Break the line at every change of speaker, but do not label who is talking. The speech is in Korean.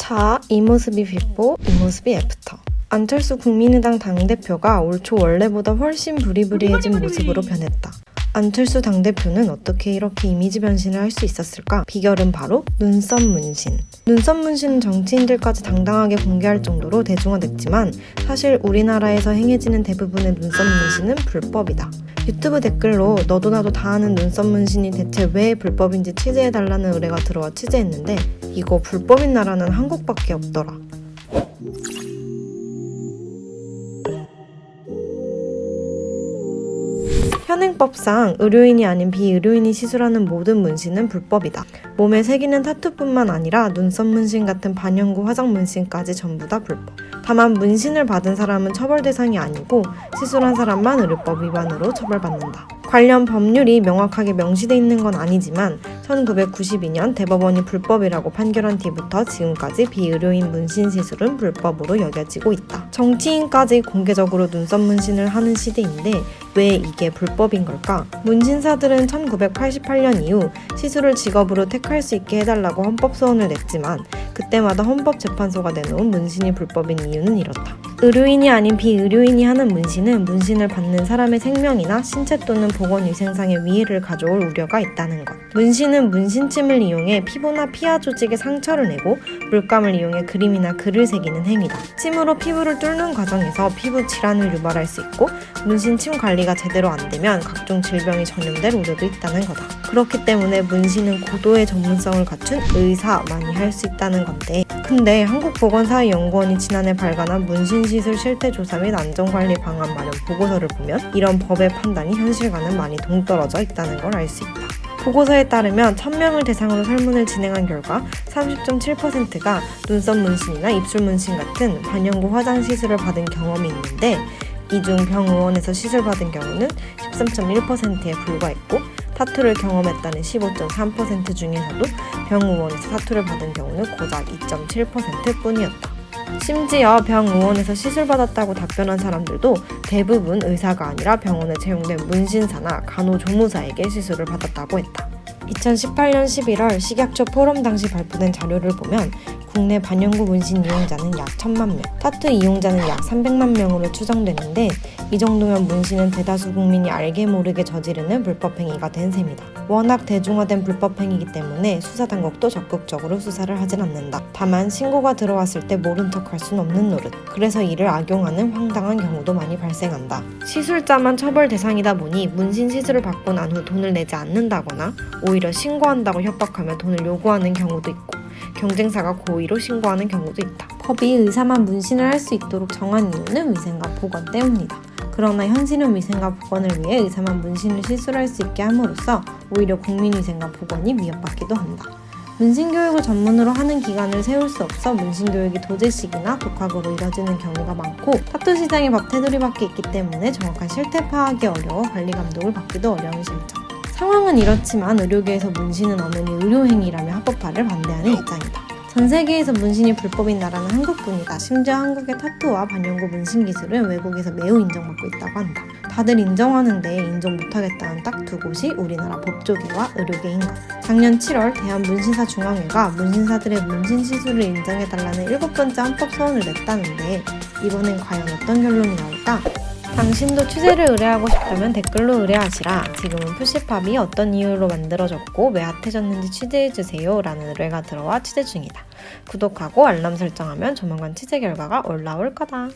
자, 이 모습이 비포, 이 모습이 애프터. 안철수 국민의당 당대표가 올 초 원래보다 훨씬 부리부리해진 모습으로 변했다. 안철수 당대표는 어떻게 이렇게 이미지 변신을 할 수 있었을까? 비결은 바로 눈썹 문신. 눈썹 문신은 정치인들까지 당당하게 공개할 정도로 대중화됐지만 사실 우리나라에서 행해지는 대부분의 눈썹 문신은 불법이다. 유튜브 댓글로 너도 나도 다 아는 눈썹 문신이 대체 왜 불법인지 취재해달라는 의뢰가 들어와 취재했는데 이거 불법인 나라는 한국밖에 없더라. 현행법상 의료인이 아닌 비의료인이 시술하는 모든 문신은 불법이다. 몸에 새기는 타투뿐만 아니라 눈썹 문신 같은 반영구 화장 문신까지 전부 다 불법. 다만 문신을 받은 사람은 처벌 대상이 아니고 시술한 사람만 의료법 위반으로 처벌받는다. 관련 법률이 명확하게 명시돼 있는 건 아니지만 1992년 대법원이 불법이라고 판결한 뒤부터 지금까지 비의료인 문신 시술은 불법으로 여겨지고 있다. 정치인까지 공개적으로 눈썹 문신을 하는 시대인데 왜 이게 불법인 걸까? 문신사들은 1988년 이후 시술을 직업으로 택할 수 있게 해달라고 헌법 소원을 냈지만 그때마다 헌법재판소가 내놓은 문신이 불법인 이유는 이렇다. 의료인이 아닌 비의료인이 하는 문신은 문신을 받는 사람의 생명이나 신체 또는 보건위생상의 위해를 가져올 우려가 있다는 것. 문신은 문신침을 이용해 피부나 피하 조직에 상처를 내고 물감을 이용해 그림이나 글을 새기는 행위다. 침으로 피부를 뚫는 과정에서 피부 질환을 유발할 수 있고 문신침 관리가 제대로 안 되면 각종 질병이 전염될 우려도 있다는 거다. 그렇기 때문에 문신은 고도의 전문성을 갖춘 의사만이 할 수 있다는 건데 근데 한국보건사회연구원이 지난해 발간한 문신시술 실태조사 및 안전관리 방안 마련 보고서를 보면 이런 법의 판단이 현실과는 많이 동떨어져 있다는 걸 알 수 있다. 보고서에 따르면 1000명을 대상으로 설문을 진행한 결과 30.7%가 눈썹 문신이나 입술 문신 같은 반영구 화장 시술을 받은 경험이 있는데 이중 병의원에서 시술받은 경우는 13.1%에 불과했고 타투를 경험했다는 15.3% 중에서도 병의원에서 타투를 받은 경우는 고작 2.7%뿐이었다. 심지어 병의원에서 시술받았다고 답변한 사람들도 대부분 의사가 아니라 병원에 채용된 문신사나 간호조무사에게 시술을 받았다고 했다. 2018년 11월 식약처 포럼 당시 발표된 자료를 보면 국내 반영구 문신 이용자는 약 1천만 명, 타투 이용자는 약 300만 명으로 추정되는데 이 정도면 문신은 대다수 국민이 알게 모르게 저지르는 불법행위가 된 셈이다. 워낙 대중화된 불법행위이기 때문에 수사당국도 적극적으로 수사를 하진 않는다. 다만 신고가 들어왔을 때 모른 척할 순 없는 노릇. 그래서 이를 악용하는 황당한 경우도 많이 발생한다. 시술자만 처벌 대상이다 보니 문신 시술을 받고 난 후 돈을 내지 않는다거나 오히려 신고한다고 협박하며 돈을 요구하는 경우도 있고 경쟁사가 고의로 신고하는 경우도 있다. 법이 의사만 문신을 할 수 있도록 정한 이유는 위생과 보건 때문이다. 그러나 현실은 위생과 보건을 위해 의사만 문신을 시술할 수 있게 함으로써 오히려 국민위생과 보건이 위협받기도 한다. 문신 교육을 전문으로 하는 기관을 세울 수 없어 문신 교육이 도제식이나 독학으로 이뤄지는 경우가 많고 타투 시장의 밥 테두리밖에 있기 때문에 정확한 실태 파악이 어려워 관리 감독을 받기도 어려운 실정. 상황은 이렇지만 의료계에서 문신은 엄연히 의료행위라며 합법화를 반대하는 입장이다. 전 세계에서 문신이 불법인 나라는 한국뿐이다. 심지어 한국의 타투와 반영구 문신 기술은 외국에서 매우 인정받고 있다고 한다. 다들 인정하는데 인정 못하겠다는 딱 두 곳이 우리나라 법조계와 의료계인 것. 작년 7월 대한문신사 중앙회가 문신사들의 문신 시술을 인정해달라는 일곱 번째 헌법 소원을 냈다는데 이번엔 과연 어떤 결론이 나올까? 당신도 취재를 의뢰하고 싶다면 댓글로 의뢰하시라. 지금은 푸시팝이 어떤 이유로 만들어졌고 왜 핫해졌는지 취재해주세요 라는 의뢰가 들어와 취재 중이다. 구독하고 알람 설정하면 조만간 취재 결과가 올라올 거다.